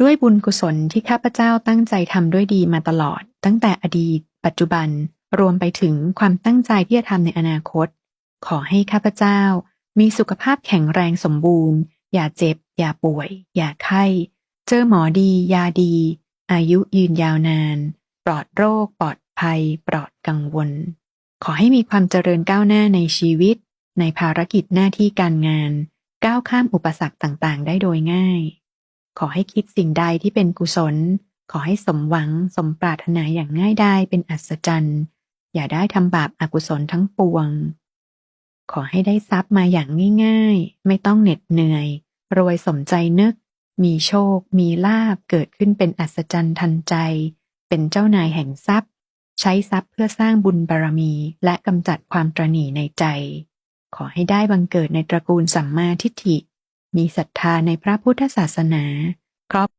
ด้วยบุญกุศลที่ข้าพเจ้าตั้งใจทำด้วยดีมาตลอด ตั้งแต่อดีต ปัจจุบัน รวมไปถึงความตั้งใจที่จะทำในอนาคต ขอให้ข้าพเจ้า มีสุขภาพแข็งแรงสมบูรณ์ อย่าเจ็บ อย่าป่วย อย่าไข้ เจอหมอดี ยาดี อายุยืนยาวนาน ปลอดโรค ปลอดภัย ปลอดกังวล ขอให้มีความเจริญก้าวหน้าในชีวิต ในภารกิจหน้าที่การงาน ก้าวข้ามอุปสรรคต่างๆ ได้โดยง่าย ขอให้คิดสิ่งใดที่เป็นกุศล ขอให้สมหวังสมปรารถนาอย่างง่ายดายเป็นอัศจรรย์ อย่าได้ทำบาปอากุศลทั้งปวง ขอให้ได้ทรัพย์มาอย่างง่ายๆ ไม่ต้องเหน็ดเหนื่อย รวยสมใจนึก มีโชค มีลาบเกิดขึ้นเป็นอัศจรรย์ทันใจ เป็นเจ้านายแห่งทรัพย์ ใช้ทรัพย์เพื่อสร้างบุญบารมีและกำจัดความตรหนีในใจ ขอให้ได้บังเกิดในตระกูลสัมมาทิฏฐิ มีศรัทธาในพระพุทธศาสนา ครอบ